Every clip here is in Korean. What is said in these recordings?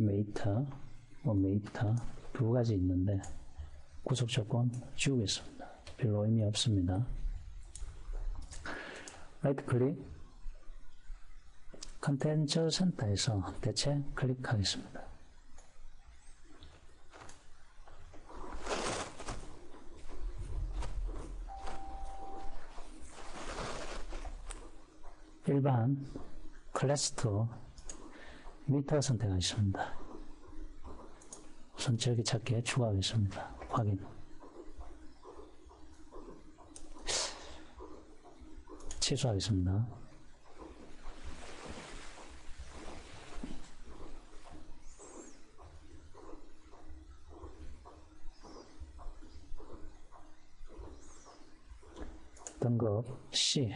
메이터, 뭐 메이터 두 가지 있는데 구속 조건 지우겠습니다. 별로 의미 없습니다. 라이트 클릭 컨텐츠 센터에서 대체 클릭하겠습니다. 일반 클래스2 미터 선택하겠습니다. 우선 저기 찾기에 추가하겠습니다. 확인. 취소하겠습니다. 등급 C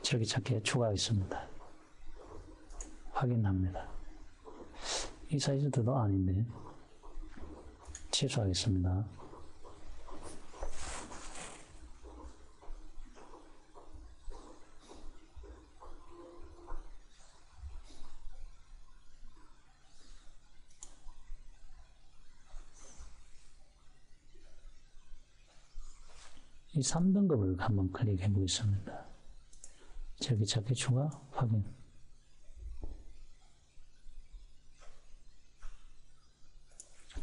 저기 찾기에 추가하겠습니다. 확인합니다. 이 사이즈도 아닌데 취소하겠습니다. 이 3등급을 한번 클릭해 보겠습니다. 저기 찾기 추가 확인.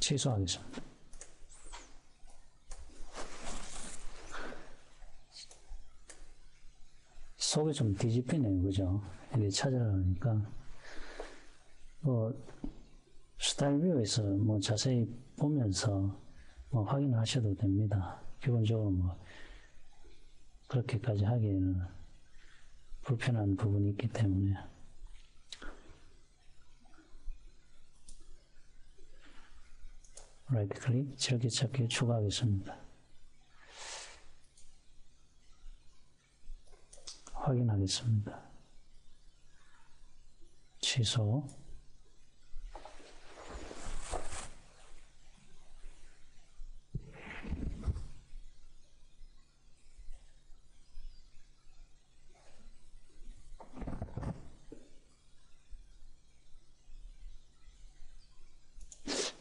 취소하겠습니다. 속이 좀 뒤집히네요. 그죠? 이게 찾아가니까. 뭐, 스타일 뷰에서 뭐 자세히 보면서 뭐 확인하셔도 됩니다. 기본적으로 뭐, 그렇게까지 하기에는 불편한 부분이 있기 때문에. 라이트 클릭, 즐겨찾기 추가하겠습니다. 확인하겠습니다. 취소.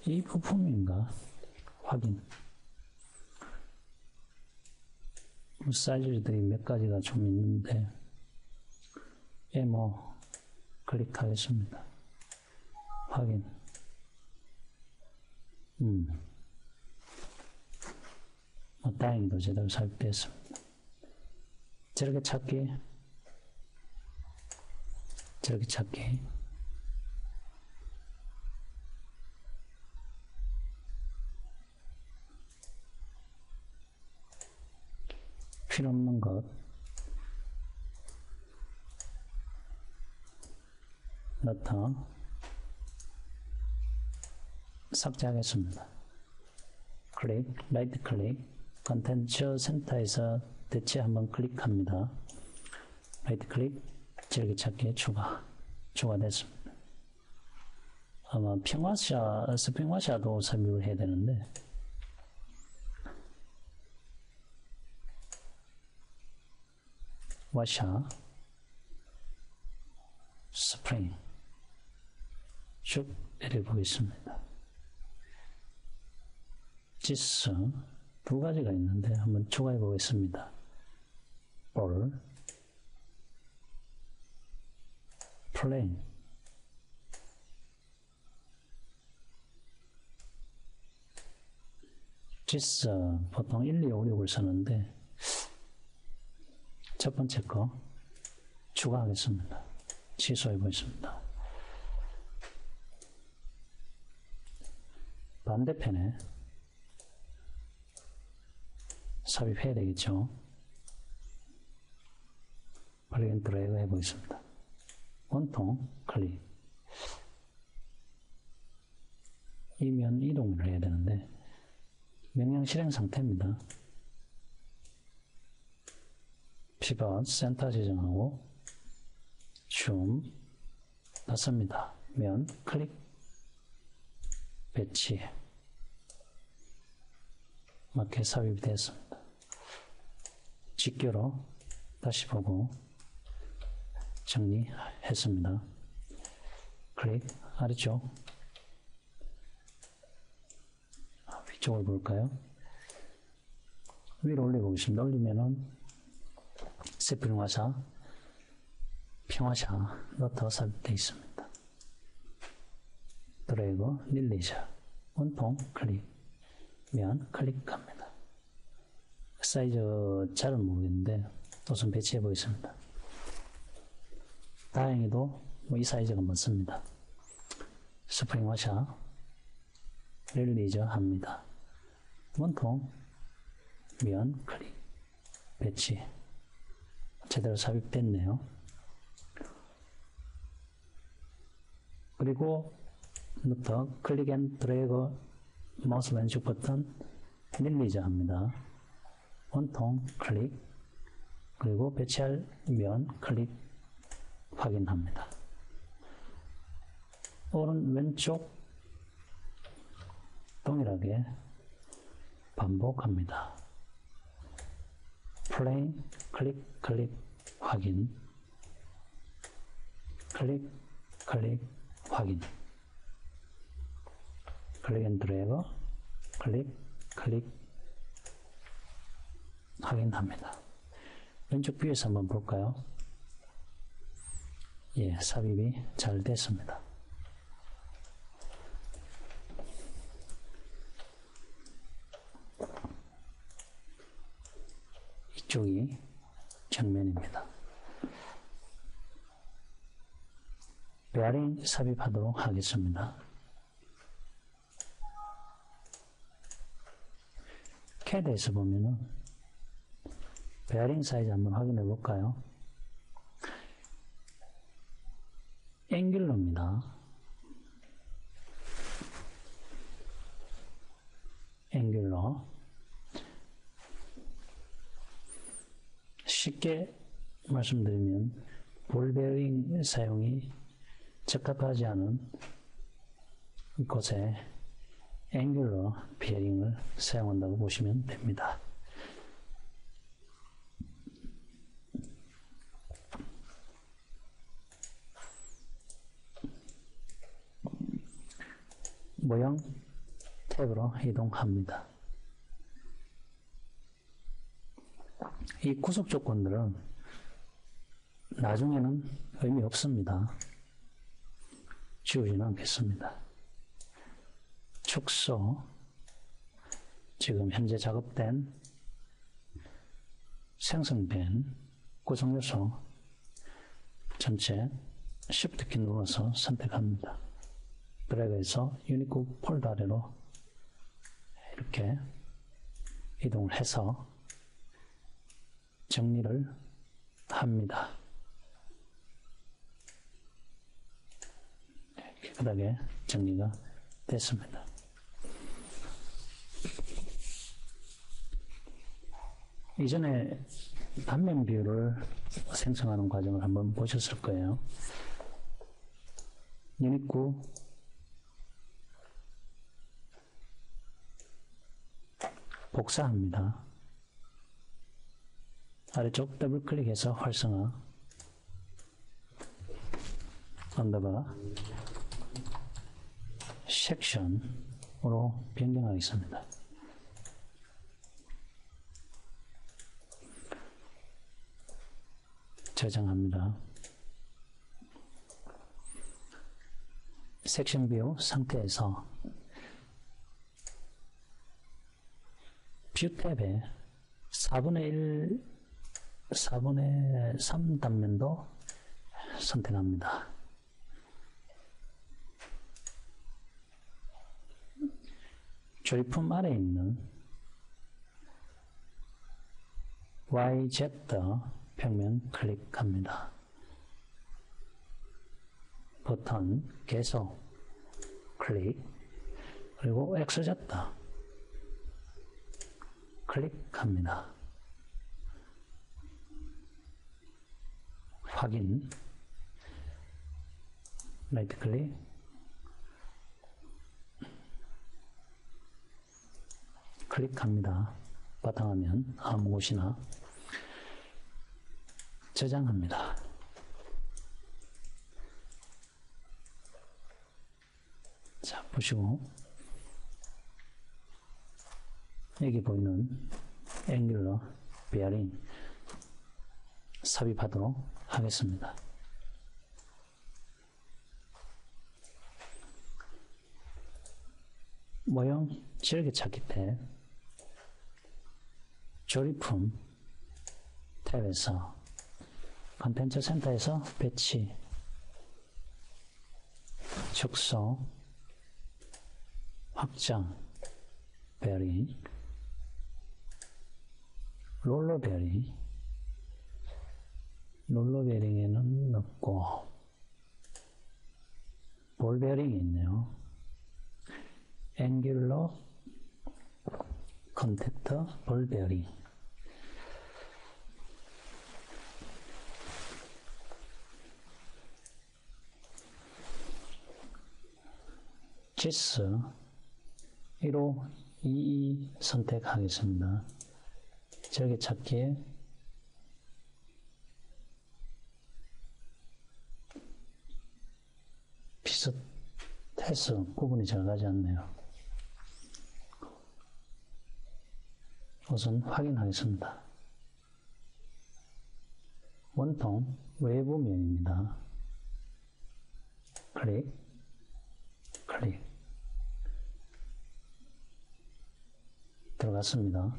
이 부품인가? 확인. 사이즈들이 몇 가지가 좀 있는데, 에모 클릭하겠습니다. 확인. 음. 뭐, 다행히도 제대로 삽입됐습니다. 저렇게 찾기. 저렇게 찾기. 필요 없는 것 넣다 삭제하겠습니다. 클릭, 라이트 클릭, 컨텐츠 센터에서 대체 한번 클릭합니다. 라이트 클릭, 즐기찾기에 추가, 추가됐습니다. 아마 평화샤, 스핑화샤도 삽입을 해야 되는데, 와샤, 스프링 쭉 내려보겠습니다. 지스 두 가지가 있는데 한번 추가해 보겠습니다. 볼, 플레인, 지스 보통 1, 2, 5, 6을 쓰는데 첫 번째 거 추가하겠습니다. 취소해 보겠습니다. 반대편에 삽입해야 되겠죠. 플래그 드래그 해보겠습니다. 원통 클릭. 이면 이동을 해야 되는데 명령 실행 상태입니다. 피벗 센터 지정하고 줌 넣습니다. 면 클릭 배치 맞게 삽입이 되었습니다. 직교로 다시 보고 정리했습니다. 클릭 아래쪽 아, 위쪽을 볼까요? 위로 올려보겠습니다. 올리면은 세필화사 평화샤 노트 삽입되어 있습니다. 드래그 릴리즈 원통 클릭 면 클릭합니다. 사이즈 잘은 모르겠는데 우선 배치해 보겠습니다. 다행히도 뭐 이 사이즈가 맞습니다. 스프링 와샤 릴리즈 합니다. 원통 면 클릭 배치 제대로 삽입됐네요. 그리고 부터 클릭 앤 드래그 마우스 왼쪽 버튼 릴리즈 합니다. 원통 클릭 그리고 배치할 면 클릭 확인합니다. 오른 왼쪽 동일하게 반복합니다. 플레인 클릭 클릭 확인 클릭 클릭 확인 클릭 앤 드래그 클릭 클릭 확인합니다. 왼쪽 뷰에서 한번 볼까요? 예, 삽입이 잘 됐습니다. 이쪽이 정면입니다. 베어링 삽입하도록 하겠습니다. 캐드에서 보면은 베어링 사이즈 한번 확인해 볼까요? 앵귤러입니다. 앵귤러 쉽게 말씀드리면 볼베어링 사용이 적합하지 않은 곳에 앵귤러 베어링을 사용한다고 보시면 됩니다. 모형 탭으로 이동합니다. 이 구속 조건들은 나중에는 의미 없습니다. 지우지는 않겠습니다. 축소, 지금 현재 작업된 생성된 구성요소 전체 Shift 키 눌러서 선택합니다. 드래그해서 유니코 폴더 아래로 이렇게 이동을 해서 정리를 합니다. 깨끗하게 정리가 됐습니다. 이전에 단면 뷰를 생성하는 과정을 한번 보셨을 거예요. 유닛9 복사합니다. 아래쪽 더블 클릭해서 활성화 언더바 섹션으로 변경하겠습니다. 저장합니다. 섹션 뷰 상태에서 뷰 탭에 4분의 1, 4분의 3 단면도 선택합니다. 조립품 아래에 있는 YZ 평면 클릭합니다. 버튼 계속 클릭 그리고 XZ 클릭합니다. 확인 라이트 클릭 클릭합니다. 바탕화면 아무 곳이나 저장합니다. 보시고 여기 보이는 앵귤러 베어링 삽입하도록 하겠습니다. 모형 즐겨찾기 탭 조립품 탭에서 컨텐츠 센터에서 배치 축소 확장 베리 롤러 베리 롤러 베링에는 넣고 볼 베링이 있네요. 앵귤러 컨택터 볼 베링 지스 1호 22 선택하겠습니다. 절개찾기에 비슷해서 구분이 잘 가지 않네요. 우선 확인하겠습니다. 원통 외부 면입니다. 클릭, 클릭. 들어갔습니다.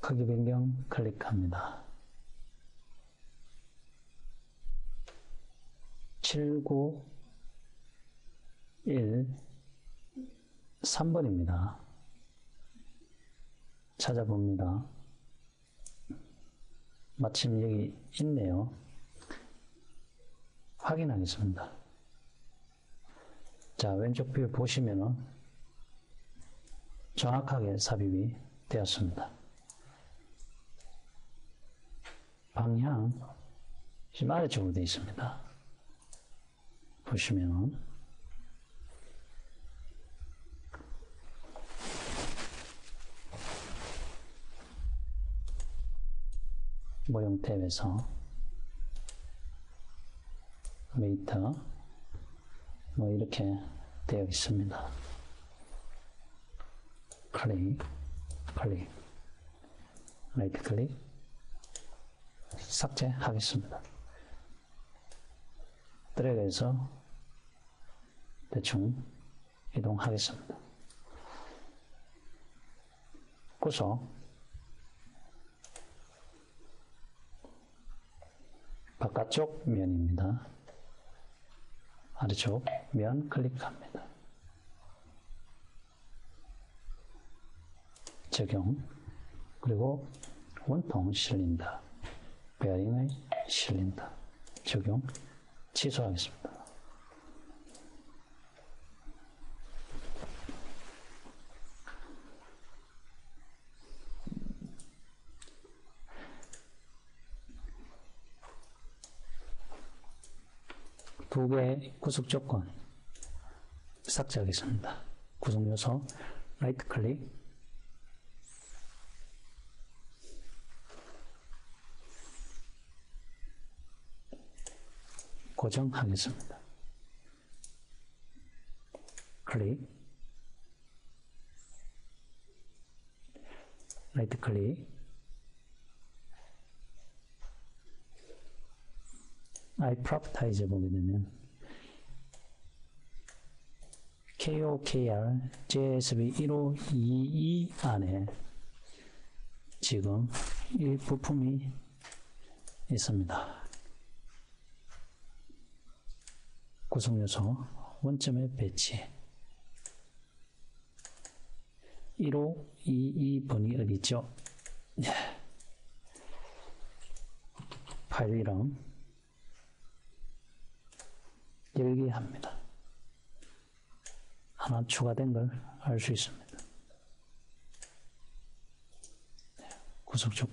크기 변경 클릭합니다. 791 3번입니다. 찾아봅니다. 마침 여기 있네요. 확인하겠습니다. 자, 왼쪽 뷰 보시면은 정확하게 삽입이 되었습니다. 방향 지금 아래쪽으로 되어 있습니다. 보시면 모형 탭에서 메이터 뭐 이렇게 되어 있습니다. 클릭, 클릭, 라이트 클릭, 삭제하겠습니다. 드래그해서 대충 이동하겠습니다. 구속 바깥쪽 면입니다. 아래쪽 면 클릭합니다. 적용 그리고 원통 실린다. 베어링을 실린다. 적용 취소하겠습니다. 두 개의 구속 조건 삭제하겠습니다. 구성 요소 라이트 클릭 고정하겠습니다. 클릭 라이트 클릭 I propertize 보게 되면 KOKR JSB 1522 안에 지금 이 부품이 있습니다. 구성요소 원점의 배치 1522번이 어디죠? 파일 이름 열기 합니다. 하나 추가된 걸 알 수 있습니다. 구속 조건